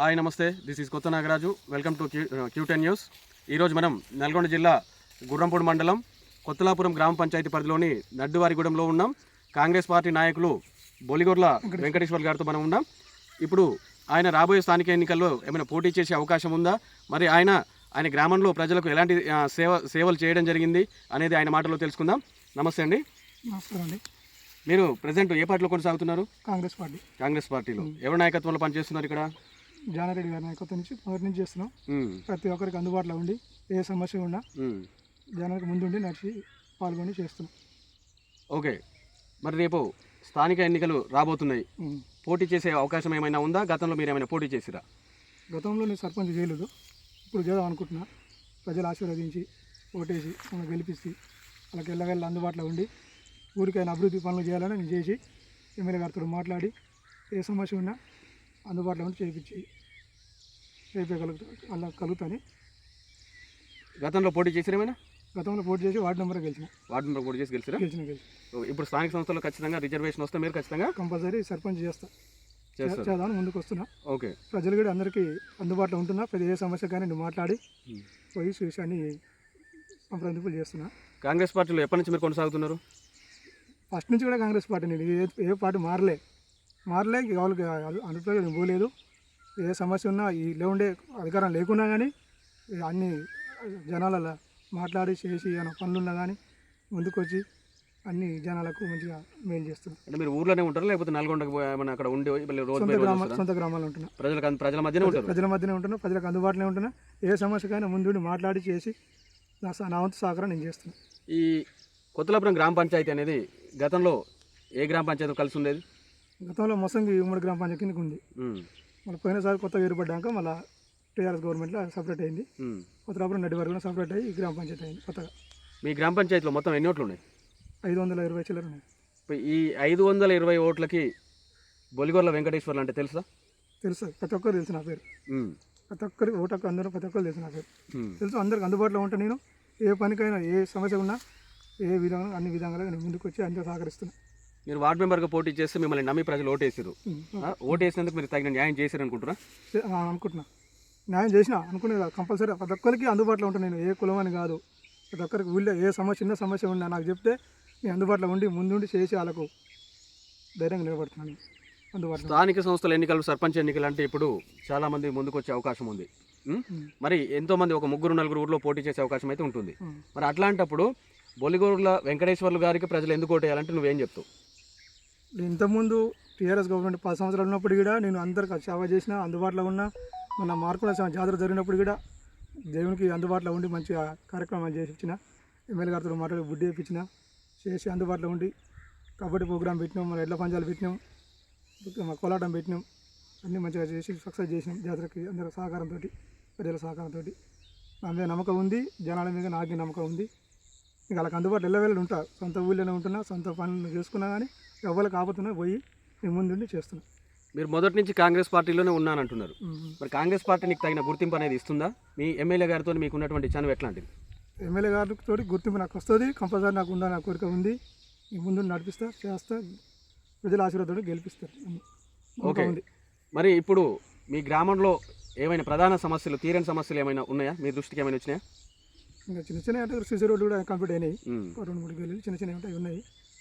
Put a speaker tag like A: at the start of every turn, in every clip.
A: Hi నమస్తే. This is Kotha Nagaraju. Welcome to Q ten news ఈరోజు మనం నల్గొండ జిల్లా గుర్రంపూడి మండలం కొత్తలాపురం గ్రామ పంచాయతీ పరిధిలోని నడ్డువారిగూడెంలో ఉన్నాం. కాంగ్రెస్ పార్టీ నాయకులు బొలిగొర్ల వెంకటేశ్వర్ గారితో మనం ఉన్నాం. ఇప్పుడు ఆయన రాబోయే స్థానిక ఎన్నికల్లో ఏమైనా పోటీ చేసే అవకాశం ఉందా? మరి ఆయన ఆయన గ్రామంలో ప్రజలకు ఎలాంటి సేవ సేవలు చేయడం జరిగింది అనేది ఆయన మాటలో తెలుసుకుందాం. నమస్తే అండి.
B: నమస్కారం అండి.
A: మీరు ప్రజెంట్ ఏ పార్టీలో కొనసాగుతున్నారు?
B: కాంగ్రెస్ పార్టీ.
A: కాంగ్రెస్ పార్టీలో. ఎవరి నాయకత్వంలో పనిచేస్తున్నారు ఇక్కడ?
B: జానారెడ్డి గారి నాయకత్వం నుంచి మొదటి నుంచి చేస్తున్నాం. ప్రతి ఒక్కరికి అందుబాటులో ఉండి ఏ సమస్య ఉన్నా. జనానికి ముందుండి నడిచి పాల్గొని చేస్తున్నాం.
A: ఓకే. మరి రేపు స్థానిక ఎన్నికలు రాబోతున్నాయి. పోటీ చేసే అవకాశం ఏమైనా ఉందా? గతంలో మీరు ఏమైనా పోటీ చేసిరా?
B: గతంలో నేను సర్పంచ్ చేయలేదు. ఇప్పుడు చేద్దాం అనుకుంటున్నా. ప్రజలు ఆశీర్వదించి ఓటేసి మనం గెలిపిస్తే వాళ్ళకి ఎల్లవెల్ల అందుబాటులో ఉండి ఊరికైనా అభివృద్ధి పనులు చేయాలని నేను చేసి ఎమ్మెల్యే గారితో మాట్లాడి ఏ సమస్య ఉన్నా అందుబాటులో ఉండి చేయించి చేయించగలుగుతా అలా కలుగుతాని.
A: గతంలో పోటీ చేసిరా ఏమైనా?
B: గతంలో పోటీ చేసి వార్డు నెంబర్ గెలిచిన.
A: వార్డు మెంబర్ పోటీ చేసి గెలిచిరా?
B: గెలిచిన గెలిచిన.
A: ఇప్పుడు స్థానిక సంస్థల్లో ఖచ్చితంగా రిజర్వేషన్ వస్తే మీరు ఖచ్చితంగా?
B: కంపల్సరీ సర్పంచ్ చేస్తా. చేద్దామని ముందుకు వస్తున్నా
A: ఓకే.
B: ప్రజలు కూడా అందరికీ అందుబాటులో ఉంటున్నా. పెద్ద ఏ సమస్య కానీ నేను మాట్లాడి. పోయి అన్ని సంప్రదింపులు చేస్తున్నా.
A: కాంగ్రెస్ పార్టీలో ఎప్పటి నుంచి మీరు కొనసాగుతున్నారు?
B: ఫస్ట్ నుంచి కూడా కాంగ్రెస్ పార్టీ నేను ఏ పార్టీ మారలే. మారలే అనుప్రయోగం నేను పోలేదు. ఏ సమస్య ఉన్నా ఈ ఉండే అధికారం లేకున్నా కానీ అన్ని జనాల మాట్లాడి చేసి ఏమైనా పనులు ఉన్నా కానీ ముందుకు వచ్చి అన్ని జనాలకు మంచిగా మేలు చేస్తున్నాను
A: అంటే మీరు ఊర్లోనే ఉంటారా? లేకపోతే నల్గొండకు ఏమైనా అక్కడ ఉండి
B: సొంత గ్రామ? సొంత గ్రామాల్లో ఉంటున్నా.
A: ప్రజలకు ప్రజల మధ్యనే ఉంటారు?
B: ప్రజల మధ్యనే ఉంటున్నా ప్రజలకు అందుబాటులో ఉంటున్నా. ఏ సమస్యకైనా ముందుండి మాట్లాడి చేసి నా నా వంతు సహకారం నేను చేస్తున్నా.
A: ఈ కొత్తలాపురం గ్రామ పంచాయతీ అనేది గతంలో ఏ గ్రామ పంచాయతీ కలిసి ఉండేది?
B: గతంలో మొసంగి ఉమ్మడి గ్రామ పంచాయతీ కిందకి ఉంది. మళ్ళీ పోయినసారి కొత్తగా ఏర్పడ్డాక మళ్ళీ టీఆర్ఎస్ గవర్నమెంట్లో సపరేట్ అయింది.
A: ఉమ్.
B: కొత్తలాపురం నడి వరకు సపరేట్ అయ్యి ఈ గ్రామ పంచాయతీ అయింది కొత్తగా.
A: మీ గ్రామ పంచాయతీలో మొత్తం ఎన్ని ఓట్లు ఉన్నాయి?
B: ఐదు వందల ఇరవై చిల్లర ఉన్నాయి.
A: ఈ ఐదు వందల ఇరవై ఓట్లకి బొలిగొర్ల వెంకటేశ్వర్లు అంటే తెలుసా?
B: తెలుసు. ప్రతి ఒక్కరు తెలుసు నా పేరు. ప్రతి ఒక్కరికి ఓటకు అందరూ ప్రతి ఒక్కరు తెలుసు నా పేరు. తెలుసు అందరికి అందుబాటులో ఉంటా నేను. ఏ పనికైనా ఏ సమస్య ఉన్నా ఏ విధంగా అన్ని విధంగా నేను ముందుకు వచ్చి అందరూ సహకరిస్తున్నా.
A: మీరు వార్డు మెంబర్గా పోటీ చేస్తే మిమ్మల్ని నమ్మి ప్రజలు ఓటేసారు. ఓటేసినందుకు మీరు తగిన న్యాయం చేశారు
B: ఆ, అనుకుంటున్నా. న్యాయం చేసిన అనుకునే కంపల్సరీ. ప్రతి ఒక్కరికి అందుబాటులో ఉంటాను నేను. ఏ కులం అని కాదు. ప్రతి ఒక్కరికి ఊళ్ళో ఏ సమస్య చిన్న సమస్య ఉన్నా నాకు చెప్తే నేను అందుబాటులో ఉండి ముందుండి చేసి వాళ్ళకు ధైర్యంగా నిలబడుతున్నాను. అందుబాటులో
A: స్థానిక సంస్థల ఎన్నికలు సర్పంచ్ ఎన్నికలు అంటే ఇప్పుడు చాలా మంది ముందుకు వచ్చే అవకాశం ఉంది. మరి ఎంతో మంది ఒక ముగ్గురు నలుగురు ఊర్లో పోటీ చేసే అవకాశం అయితే ఉంటుంది. మరి అట్లాంటప్పుడు బొలిగూరుల వెంకటేశ్వర్లు గారికి ప్రజలు ఎందుకు ఓటేయాలంటే నువ్వేం చెప్తావు?
B: నేను ఇంతకుముందు టీఆర్ఎస్ గవర్నమెంట్ పది సంవత్సరాలు ఉన్నప్పుడు కూడా నేను అందరికి సేవ చేసిన అందుబాటులో ఉన్న. మన మార్కుల జాతర జరిగినప్పుడు కూడా దేవునికి అందుబాటులో ఉండి మంచిగా కార్యక్రమాలు చేసి ఇచ్చిన. ఎమ్మెల్యే గారితో మాట్లాడి బుడ్డి వేయించిన చేసి అందుబాటులో ఉండి కబడ్డీ ప్రోగ్రాం పెట్టినాం మన ఎడ్ల పంజాలు పెట్టినాం మా కోలాటం పెట్టినాం. అన్నీ మంచిగా చేసి సక్సెస్ చేసినాం జాతరకి అందరి సహకారంతో ప్రజల సహకారంతో. నా మీద నమ్మకం ఉంది జనాల మీద నాకు నమ్మకం ఉంది. ఇంకా వాళ్ళకి అందుబాటులో వెళ్ళవేళ్ళు ఉంటా. సొంత ఊళ్ళోనే ఉంటున్నా సొంత పనులు చేసుకున్నా కానీ ఎవరికి ఆపుతున్నా పోయి నేను ముందుండి చేస్తున్నా.
A: మీరు మొదటి నుంచి కాంగ్రెస్ పార్టీలోనే ఉన్నానంటున్నారు. మరి కాంగ్రెస్ పార్టీ నీకు తగిన గుర్తింపు అనేది ఇస్తుందా? మీ ఎమ్మెల్యే గారితో మీకు ఉన్నటువంటి చనువు ఎట్లాంటిది?
B: ఎమ్మెల్యే గారితో గుర్తింపు నాకు వస్తుంది కంపల్సరీ నాకు ఉందా నా కోరిక ఉంది. నేను ముందు నడిపిస్తా చేస్తా ప్రజల ఆశీర్వాదంతో గెలిపిస్తారు
A: ఓకే.
B: ఉంది
A: మరి ఇప్పుడు మీ గ్రామంలో ఏమైనా ప్రధాన సమస్యలు తీరని సమస్యలు ఏమైనా ఉన్నాయా? మీ దృష్టికి ఏమైనా వచ్చినాయా?
B: ఇంకా చిన్న చిన్న అంటే సిసి రోడ్డు కూడా కంప్లీట్ అయినాయి. రెండు మూడు గెలి చిన్న చిన్న ఉంటాయి ఉన్నాయి.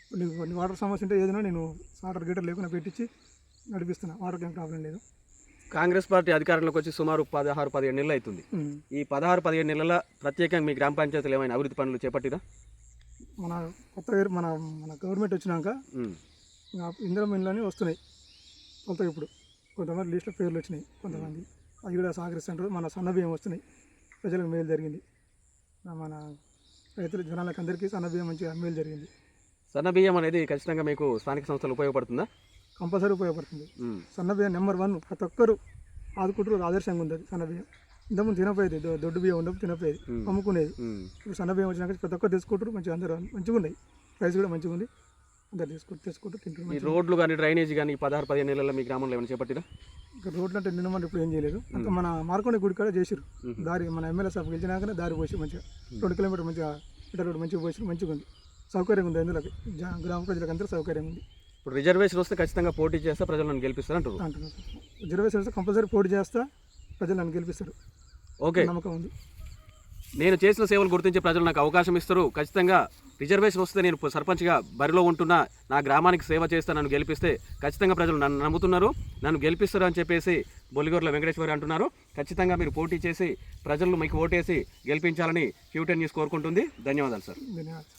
B: కొన్ని కొన్ని వాటర్ సమస్య ఉంటే ఏదైనా నేను వాటర్ గీటర్ లేకుండా పెట్టించి నడిపిస్తున్నా. వాటర్కి ఏం ప్రాబ్లం లేదు.
A: కాంగ్రెస్ పార్టీ అధికారంలోకి వచ్చి సుమారు పదహారు పదిహేడు నెలలు అవుతుంది. ఈ పదహారు పదిహేడు నెలల ప్రత్యేకంగా మీ గ్రామ పంచాయతీలు ఏమైనా అభివృద్ధి పనులు చేపట్టిరా?
B: మన కొత్తగా ఏర్- మన మన గవర్నమెంట్ వచ్చినాక ఇందిరా మిల్లని వస్తున్నాయి. కొత్తగా ఇప్పుడు. కొంతమంది లిస్ట్లో పేర్లు వచ్చినాయి. కొంతమంది అవి కూడా సహకరిస్తుంటారు మన సన్న బియ్యం వస్తున్నాయి. ప్రజలకు మేలు జరిగింది. మన రైతుల జనాలకు అందరికీ సన్న బియ్యం మంచిగా మేలు జరిగింది.
A: సన్న బియ్యం అనేది ఖచ్చితంగా మీకు స్థానిక సంస్థలు ఉపయోగపడుతుందా?
B: కంపల్సరీ ఉపయోగపడుతుంది. సన్న బియ్యం నెంబర్ వన్ ప్రతి ఒక్కరు ఆదుకుంటారు ఆదర్శంగా ఉంది సన్న బియ్యం. ఇంతకుముందు తినపోయేది దొడ్డు బియ్యం ఉండదు తినపోయేది. అమ్ముకునేది. ఇప్పుడు సన్న బియ్యం వచ్చినాక ప్రతి ఒక్కరు తీసుకుంటారు మంచిగా అందరూ మంచిగా ఉన్నాయి ప్రైస్ కూడా మంచిగా ఉంది. అందరు తీసుకుంటూ తీసుకుంటూ తింటారు
A: ఈ
B: మంచిగా
A: రోడ్లు కానీ డ్రైనేజ్ కానీ ఈ పదహారు పదిహేను నెలల్లో మీ గ్రామంలో ఏమైనా చేపట్టిరా?
B: ఇంకా రోడ్లు అంటే నిన్న మనం ఇప్పుడు ఏం చేయలేదు. ఇంకా మన మార్కొండ గుడి కాడ చేసిరు. దారి మన ఎమ్మెల్యే సభ గెలిచినాకనే దారి పోసి మంచిగా రెండు కిలోమీటర్ మంచిగా ఇటర్ రోడ్ మంచిగా పోసి మంచిగా ఉంది సౌకర్యంగా ఉంది అందులోకి గ్రామ ప్రజలకు అందరూ సౌకర్యంగా ఉంది
A: ఇప్పుడు రిజర్వేషన్ వస్తే ఖచ్చితంగా పోటీ చేస్తే ప్రజలు నన్ను గెలిపిస్తారు అంటారు
B: అంటున్నాను సార్ రిజర్వేషన్ వస్తే కంపల్సరీ పోటీ చేస్తా ప్రజలు నన్ను గెలిపిస్తారు.
A: ఓకే.
B: నమ్మకం ఉంది.
A: నేను చేసిన సేవలు గుర్తించే ప్రజలు నాకు అవకాశం ఇస్తారు. ఖచ్చితంగా రిజర్వేషన్ వస్తే నేను సర్పంచ్గా బరిలో ఉంటున్నా నా గ్రామానికి సేవ చేస్తా నన్ను గెలిపిస్తే ఖచ్చితంగా ప్రజలు నన్ను నమ్ముతున్నారు. నన్ను గెలిపిస్తారు అని చెప్పేసి బొలిగొర్ల వెంకటేశ్వరి అంటున్నారు. ఖచ్చితంగా మీరు పోటీ చేసి ప్రజలు మీకు ఓటేసి గెలిపించాలని క్యూటెన్ న్యూస్ కోరుకుంటుంది. ధన్యవాదాలు సార్.
B: ధన్యవాదాలు.